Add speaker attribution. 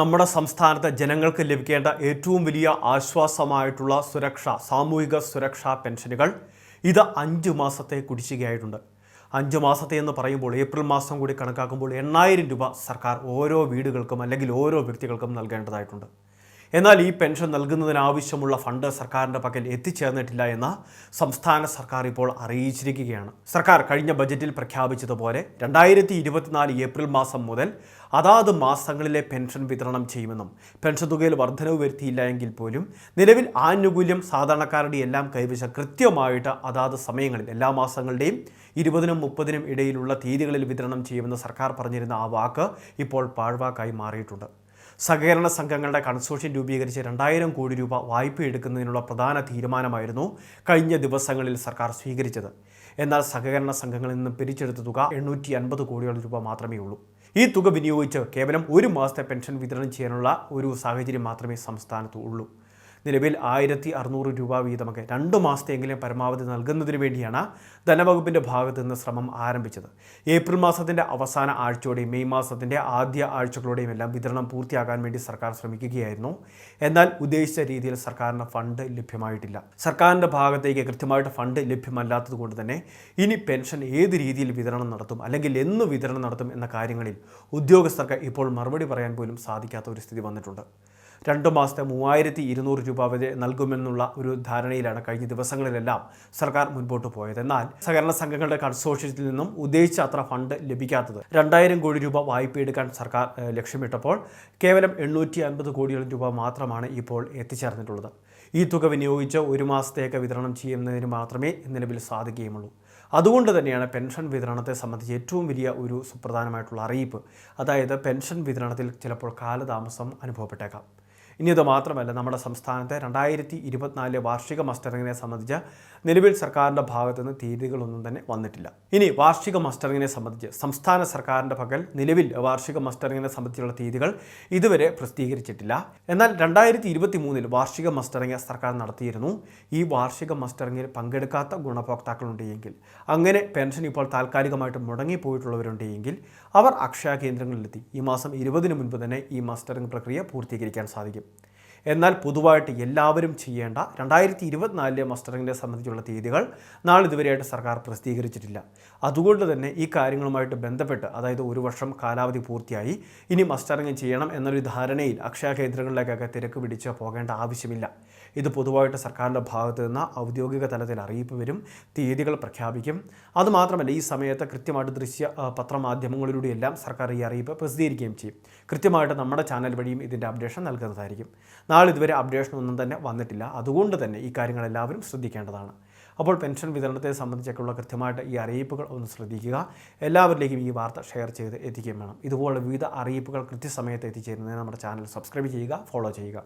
Speaker 1: നമ്മുടെ സംസ്ഥാനത്തെ ജനങ്ങൾക്ക് ലഭിക്കേണ്ട ഏറ്റവും വലിയ ആശ്വാസമായിട്ടുള്ള സുരക്ഷ സാമൂഹിക സുരക്ഷാ പെൻഷനുകൾ ഇത് അഞ്ച് മാസത്തെ കുടിശ്ശികയായിട്ടുണ്ട്. അഞ്ച് മാസത്തെ എന്ന് പറയുമ്പോൾ ഏപ്രിൽ മാസം കൂടി കണക്കാക്കുമ്പോൾ എണ്ണായിരം രൂപ സർക്കാർ ഓരോ വീടുകൾക്കും അല്ലെങ്കിൽ ഓരോ വ്യക്തികൾക്കും നൽകേണ്ടതായിട്ടുണ്ട്. എന്നാൽ ഈ പെൻഷൻ നൽകുന്നതിനാവശ്യമുള്ള ഫണ്ട് സർക്കാരിന്റെ പക്കൽ എത്തിച്ചേർന്നിട്ടില്ല എന്ന് സംസ്ഥാന സർക്കാർ ഇപ്പോൾ അറിയിച്ചിരിക്കുകയാണ്. സർക്കാർ കഴിഞ്ഞ ബജറ്റിൽ പ്രഖ്യാപിച്ചതുപോലെ രണ്ടായിരത്തി ഇരുപത്തിനാല് ഏപ്രിൽ മാസം മുതൽ അതാത് മാസങ്ങളിലെ പെൻഷൻ വിതരണം ചെയ്യുമെന്നും പെൻഷൻ തുകയിൽ വർധനവ് വരുത്തിയില്ല എങ്കിൽ പോലും നിലവിൽ ആനുകൂല്യം സാധാരണക്കാരുടെ എല്ലാം കൈവശ കൃത്യമായിട്ട് അതാത് സമയങ്ങളിൽ എല്ലാ മാസങ്ങളുടെയും ഇരുപതിനും മുപ്പതിനും ഇടയിലുള്ള തീയതികളിൽ വിതരണം ചെയ്യുമെന്ന് സർക്കാർ പറഞ്ഞിരുന്ന ആ വാക്ക് ഇപ്പോൾ പാഴ്വാക്കായി മാറിയിട്ടുണ്ട്. സഹകരണ സംഘങ്ങളുടെ കൺസോർഷ്യം രൂപീകരിച്ച് രണ്ടായിരം കോടി രൂപ വായ്പ എടുക്കുന്നതിനുള്ള പ്രധാന തീരുമാനമായിരുന്നു കഴിഞ്ഞ ദിവസങ്ങളിൽ സർക്കാർ സ്വീകരിച്ചത്. എന്നാൽ സഹകരണ സംഘങ്ങളിൽ നിന്ന് പിരിച്ചെടുത്ത തുക എണ്ണൂറ്റി അൻപത് കോടിയോളം രൂപ മാത്രമേ ഉള്ളൂ. ഈ തുക വിനിയോഗിച്ച് കേവലം ഒരു മാസത്തെ പെൻഷൻ വിതരണം ചെയ്യാനുള്ള ഒരു സാഹചര്യം മാത്രമേ സംസ്ഥാനത്ത് ഉള്ളൂ. നിലവിൽ ആയിരത്തി അറുന്നൂറ് രൂപ വീതമൊക്കെ രണ്ട് മാസത്തെയെങ്കിലും പരമാവധി നൽകുന്നതിന് വേണ്ടിയാണ് ധനവകുപ്പിന്റെ ഭാഗത്ത് നിന്ന് ശ്രമം ആരംഭിച്ചത്. ഏപ്രിൽ മാസത്തിന്റെ അവസാന ആഴ്ചയോടെയും മെയ് മാസത്തിന്റെ ആദ്യ ആഴ്ചകളോടെയും എല്ലാം വിതരണം പൂർത്തിയാക്കാൻ വേണ്ടി സർക്കാർ ശ്രമിക്കുകയായിരുന്നു. എന്നാൽ ഉദ്ദേശിച്ച രീതിയിൽ സർക്കാരിന് ഫണ്ട് ലഭ്യമായിട്ടില്ല. സർക്കാരിന്റെ ഭാഗത്തേക്ക് കൃത്യമായിട്ട് ഫണ്ട് ലഭ്യമല്ലാത്തത് കൊണ്ട് തന്നെ ഇനി പെൻഷൻ ഏത് രീതിയിൽ വിതരണം നടത്തും അല്ലെങ്കിൽ എന്ന് വിതരണം നടത്തും എന്ന കാര്യങ്ങളിൽ ഉദ്യോഗസ്ഥർക്ക് ഇപ്പോൾ മറുപടി പറയാൻ പോലും സാധിക്കാത്ത ഒരു സ്ഥിതി വന്നിട്ടുണ്ട്. രണ്ട് മാസത്തെ മൂവായിരത്തി ഇരുന്നൂറ് രൂപ വരെ നൽകുമെന്നുള്ള ഒരു ധാരണയിലാണ് കഴിഞ്ഞ ദിവസങ്ങളിലെല്ലാം സർക്കാർ മുൻപോട്ട് പോയത്. എന്നാൽ സഹകരണ സംഘങ്ങളുടെ കൺസോർഷ്യത്തിൽ നിന്നും ഉദ്ദേശിച്ച അത്ര ഫണ്ട് ലഭിക്കാത്തത് രണ്ടായിരം കോടി രൂപ വായ്പ എടുക്കാൻ സർക്കാർ ലക്ഷ്യമിട്ടപ്പോൾ കേവലം എണ്ണൂറ്റി അൻപത് കോടിയോളം രൂപ മാത്രമാണ് ഇപ്പോൾ എത്തിച്ചേർന്നിട്ടുള്ളത്. ഈ തുക വിനിയോഗിച്ച് ഒരു മാസത്തേക്ക് വിതരണം ചെയ്യുന്നതിന് മാത്രമേ നിലവിൽ സാധിക്കുകയുമുള്ളൂ അതുകൊണ്ട് തന്നെയാണ് പെൻഷൻ വിതരണത്തെ സംബന്ധിച്ച് ഏറ്റവും വലിയ ഒരു സുപ്രധാനമായിട്ടുള്ള അറിയിപ്പ്. അതായത് പെൻഷൻ വിതരണത്തിൽ ചിലപ്പോൾ കാലതാമസം അനുഭവപ്പെട്ടേക്കാം. ഇനി ഇത് മാത്രമല്ല നമ്മുടെ സംസ്ഥാനത്തെ രണ്ടായിരത്തി ഇരുപത്തിനാലിലെ വാർഷിക മസ്റ്ററിങ്ങിനെ സംബന്ധിച്ച് നിലവിൽ സർക്കാരിന്റെ ഭാഗത്തു നിന്ന് തീയതികളൊന്നും തന്നെ വന്നിട്ടില്ല. ഇനി വാർഷിക മസ്റ്ററിങ്ങിനെ സംബന്ധിച്ച് സംസ്ഥാന സർക്കാരിന്റെ പകൽ നിലവിൽ വാർഷിക മസ്റ്ററിങ്ങിനെ സംബന്ധിച്ചുള്ള തീയതികൾ ഇതുവരെ പ്രസിദ്ധീകരിച്ചിട്ടില്ല. എന്നാൽ രണ്ടായിരത്തി ഇരുപത്തി മൂന്നിൽ വാർഷിക മസ്റ്ററിങ് സർക്കാർ നടത്തിയിരുന്നു. ഈ വാർഷിക മസ്റ്ററിങ്ങിൽ പങ്കെടുക്കാത്ത ഗുണഭോക്താക്കളുണ്ട് എങ്കിൽ അങ്ങനെ പെൻഷൻ ഇപ്പോൾ താൽക്കാലികമായിട്ട് മുടങ്ങിപ്പോയിട്ടുള്ളവരുണ്ട് എങ്കിൽ അവർ അക്ഷയ കേന്ദ്രങ്ങളിലെത്തി. ഈ മാസം ഇരുപതിന് മുൻപ് തന്നെ ഈ മസ്റ്ററിംഗ് പ്രക്രിയ പൂർത്തീകരിക്കാൻ സാധിക്കും. എന്നാൽ പൊതുവായിട്ട് എല്ലാവരും ചെയ്യേണ്ട രണ്ടായിരത്തി ഇരുപത്തിനാലിലെ മസ്റ്ററിങ്ങിനെ സംബന്ധിച്ചുള്ള തീയതികൾ നാളിതുവരെയായിട്ട് സർക്കാർ പ്രസിദ്ധീകരിച്ചിട്ടില്ല. അതുകൊണ്ട് തന്നെ ഈ കാര്യങ്ങളുമായിട്ട് ബന്ധപ്പെട്ട് അതായത് ഒരു വർഷം കാലാവധി പൂർത്തിയായി ഇനി മസ്റ്ററിങ് ചെയ്യണം എന്നൊരു ധാരണയിൽ അക്ഷയ കേന്ദ്രങ്ങളിലേക്കൊക്കെ തിരക്ക് പിടിച്ച് പോകേണ്ട ആവശ്യമില്ല. ഇത് പൊതുവായിട്ട് സർക്കാരിന്റെ ഭാഗത്ത് നിന്ന് ഔദ്യോഗിക തലത്തിൽ അറിയിപ്പ് വരും തീയതികൾ പ്രഖ്യാപിക്കും. അതുമാത്രമല്ല ഈ സമയത്ത് കൃത്യമായിട്ട് ദൃശ്യ പത്രമാധ്യമങ്ങളിലൂടെയെല്ലാം സർക്കാർ ഈ അറിയിപ്പ് പ്രസിദ്ധീകരിക്കുകയും ചെയ്യും. കൃത്യമായിട്ട് നമ്മുടെ ചാനൽ വഴിയും ഇതിന്റെ അപ്ഡേഷൻ നൽകുന്നതായിരിക്കും. നാളെ ഇതുവരെ അപ്ഡേഷൻ ഒന്നും തന്നെ വന്നിട്ടില്ല. അതുകൊണ്ട് തന്നെ ഈ കാര്യങ്ങൾ എല്ലാവരും ശ്രദ്ധിക്കേണ്ടതാണ്. അപ്പോൾ പെൻഷൻ വിതരണത്തെ സംബന്ധിച്ചൊക്കെയുള്ള കൃത്യമായിട്ട് ഈ അറിയിപ്പുകൾ ഒന്ന് ശ്രദ്ധിക്കുക. എല്ലാവരിലേക്കും ഈ വാർത്ത ഷെയർ ചെയ്ത് എത്തിക്കുകയും വേണം. ഇതുപോലുള്ള വിവിധ അറിയിപ്പുകൾ കൃത്യസമയത്ത് എത്തിച്ചേരുന്നതിന് നമ്മുടെ ചാനൽ സബ്സ്ക്രൈബ് ചെയ്യുക ഫോളോ ചെയ്യുക.